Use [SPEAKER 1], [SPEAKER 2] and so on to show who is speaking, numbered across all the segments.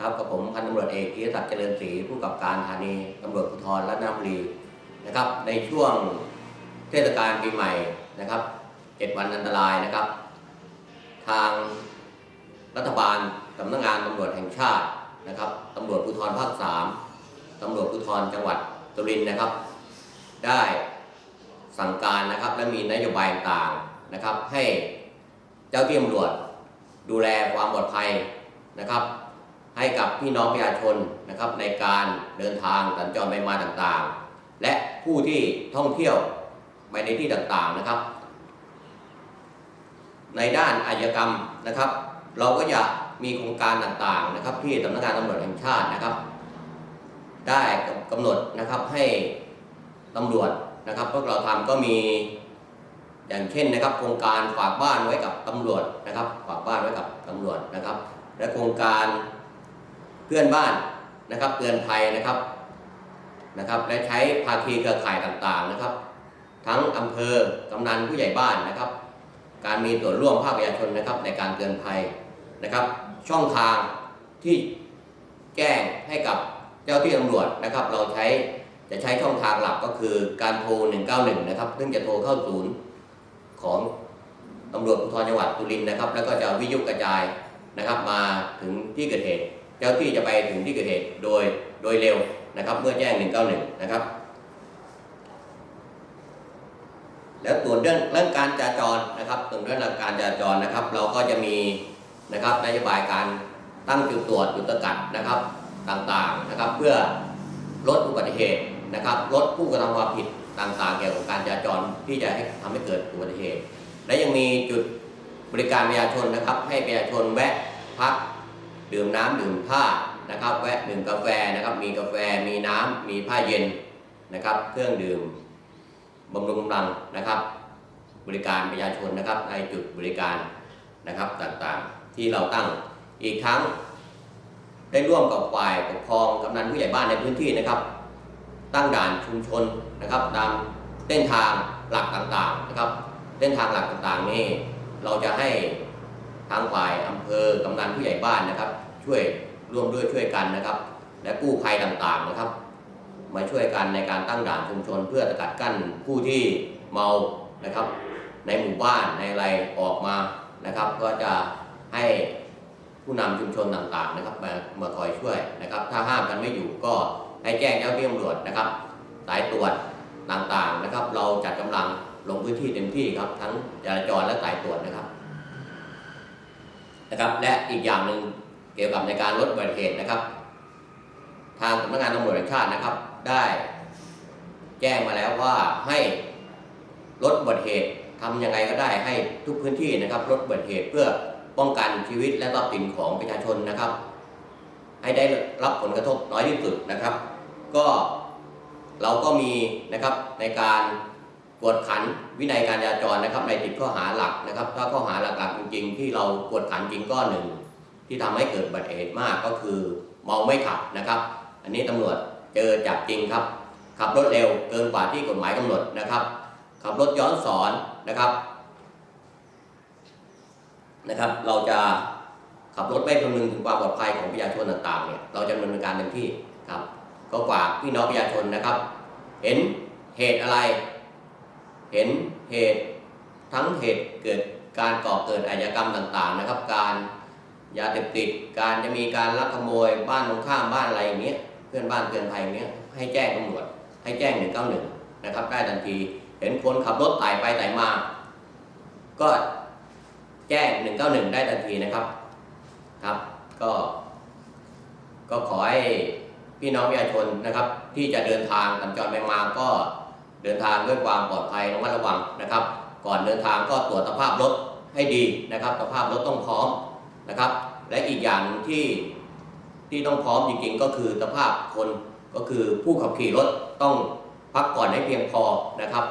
[SPEAKER 1] ครับกับผมพันตำรวจเอกธีรศักดิ์เจริญศรีผู้กับการธานีตำรวจภูธรรัตนบุรีนะครับ ในช่วงเทศกาลปีใหม่นะครับเจ็ดวันอันตรายนะครับ ทางรัฐบาลสำนักงานตำรวจแห่งชาตินะครับตำรวจภูธรภาคสามตำรวจภูธรจังหวัดสุรินทร์นะครับ ได้สั่งการนะครับและมีนโยบายต่างนะครับ ให้เจ้าที่ตำรวจดูแลความปลอดภัยนะครับ ให้กับพี่น้องประชาชนนะครับในการเดินทางสัญจรไปมาต่างๆ และผู้ที่ท่องเที่ยวไปในที่ต่างๆนะครับ ในด้านอาชญากรรมนะครับ เราก็จะมีโครงการต่างๆนะครับ ที่สำนักงานตำรวจแห่งชาตินะครับ ได้กำหนดนะครับให้ตำรวจนะครับพวกเราทำก็มีอย่างเช่นนะครับ โครงการฝากบ้านไว้กับตำรวจนะครับ ฝากบ้านไว้กับตำรวจนะครับ และโครงการ พื่อนบ้านนะครับเตือนภัยนะครับนะครับและใช้ภาคีเครือข่ายต่างๆนะครับ ทั้งอำเภอกำนันผู้ใหญ่บ้านนะครับ การมีส่วนร่วมภาคประชาชนนะครับในการเตือนภัยนะครับ ช่องทางที่แจ้งให้กับเจ้าที่ตำรวจนะครับ เราใช้จะใช้ช่องทางหลักก็คือการโทร 191 นะครับซึ่งจะโทรเข้าศูนย์ของตำรวจภูธรจังหวัดสุรินนะครับ แล้วก็จะวิทยุกระจายนะครับ มาถึงที่เกิดเหตุ เจ้าที่จะไปถึงที่เกิดเหตุโดยโดยเร็วนะครับ เมื่อแจ้ง 191 นะครับ แล้วส่วนเรื่องเรื่องการจราจรนะครับส่วนเรื่องการจราจรนะครับ เราก็จะมีนะครับนโยบายการตั้งจุดตรวจจุดสกัดนะครับต่างๆนะครับ เพื่อลดอุบัติเหตุนะครับ ลดผู้กระทำความผิดต่างๆ เกี่ยวกับการจราจรที่จะให้ทำให้เกิดอุบัติเหตุ และยังมีจุดบริการประชาชนนะครับ ให้ประชาชนแวะพัก ดื่มน้ำดื่มผ้านะครับ แวะดื่มกาแฟนะครับ มีกาแฟมีน้ำมีผ้าเย็นนะครับ เครื่องดื่มบำรุงกำลังนะครับ บริการประชาชนนะครับในจุดบริการนะครับต่างๆ ที่เราตั้งอีกทั้ง ได้ร่วมกับฝ่ายปกครองกำนันผู้ใหญ่บ้านในพื้นที่นะครับ ตั้งด่านชุมชนนะครับตามเส้นทางหลักต่างๆนะครับเส้นทางหลักต่างๆนี่เราจะให้ ทางฝ่ายอำเภอกำนันผู้ใหญ่บ้านนะครับ ช่วยร่วมด้วยช่วยกันนะครับ และกู้ภัยต่างๆนะครับ มาช่วยกันในการตั้งด่านชุมชน เพื่อสกัดกั้นผู้ที่เมานะครับ ในหมู่บ้านในอะไรออกมานะครับ ก็จะให้ผู้นำชุมชนต่างๆนะครับมามาคอยช่วยนะครับ ถ้าห้ามกันไม่อยู่ก็ให้แจ้งเจ้าหน้าที่ตำรวจนะครับ สายตรวจต่างๆนะครับ เราจัดกำลังลงพื้นที่เต็มที่ครับ ทั้งจราจรและสายตรวจนะครับ นะครับ และอีกอย่างหนึ่งเกี่ยวกับในการลดอุบัติเหตุนะครับ ทางสำนักงานตำรวจแห่งชาตินะครับ ได้แจ้งมาแล้วว่าให้ลดอุบัติเหตุทำยังไงก็ได้ให้ทุกพื้นที่นะครับลดอุบัติเหตุเพื่อป้องกันชีวิตและทรัพย์สินของประชาชนนะครับ ให้ได้รับผลกระทบน้อยที่สุดนะครับ ก็เราก็มีนะครับในการ กวดขันวินัยการจราจรนะครับ ในติดข้อหาหลักนะครับ ถ้าข้อหาหลักๆจริงๆที่เรากวดขันจริงก็หนึ่ง ที่ทำให้เกิดอุบัติเหตุมากก็คือเมาไม่ขับนะครับ อันนี้ตำรวจเจอจับจริงครับ ขับรถเร็วเกินกว่าที่กฎหมายกำหนดนะครับ ขับรถย้อนสอนนะครับนะครับ เราจะขับรถไม่คำนึงถึงความปลอดภัยของประชาชนต่างๆเนี่ยเราจะดำเนินการเต็มที่ครับ ก็ฝากพี่น้องประชาชนนะครับ เห็นเหตุอะไร เห็นเหตุทั้งเหตุเกิดการก่อเกิดอาชญากรรมต่างๆนะครับ การยาเสพติดการจะมีการลักขโมยบ้านตรงข้ามบ้านอะไรอย่างเงี้ยเพื่อนบ้านเตือนภัยอย่างเนี้ยให้แจ้งตำรวจให้แจ้ง191นะครับได้ทันทีเห็นคนขับรถไต่ไปไต่มา ก็แจ้ง191ได้ทันทีนะครับครับ ก็ ก็ขอให้พี่น้องประชาชนนะครับ ที่จะเดินทางสัญจรไปมาก็ เดินทางด้วยความปลอดภัยระมัดระวังนะครับ ก่อนเดินทางก็ตรวจสภาพรถให้ดีนะครับ สภาพรถต้องพร้อมนะครับ และอีกอย่างที่ที่ต้องพร้อมจริงๆ ก็คือสภาพคนก็คือผู้ขับขี่รถต้องพักก่อนให้เพียงพอนะครับ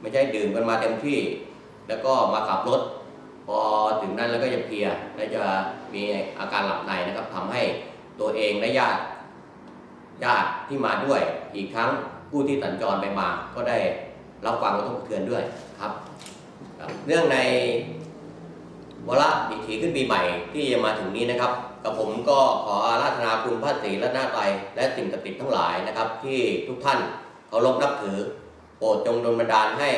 [SPEAKER 1] ไม่ใช่ดื่มกันมาเต็มที่ แล้วก็มาขับรถ พอถึงนั้นแล้วก็จะเพลียและจะมีอาการหลับในนะครับทำให้ตัวเองและญาติญาติที่มาด้วยอีกทั้ง ผู้ที่สัญจรไปมาก็ได้รับความกระทบกระเทือนด้วยครับเรื่องในวาระดิถีขึ้นปีใหม่ที่จะมาถึงนี้นะครับกับผมก็ขออาราธนาคุณพระศรีรัตนตรัยและสิ่งศักดิ์สิทธิ์ทั้งหลายนะครับ ที่ทุกท่านเคารพนับถือ โปรดจงดลบันดาลให้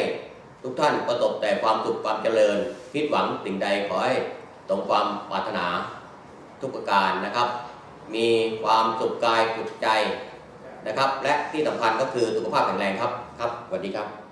[SPEAKER 1] ทุกท่านประสบแต่ความสุขความเจริญ คิดหวังสิ่งใดขอให้ตรงความปรารถนาทุกประการนะครับ มีความสุขกายสุขใจ นะครับ และที่สำคัญก็คือสุขภาพแข็งแรงครับ ครับสวัสดีครับ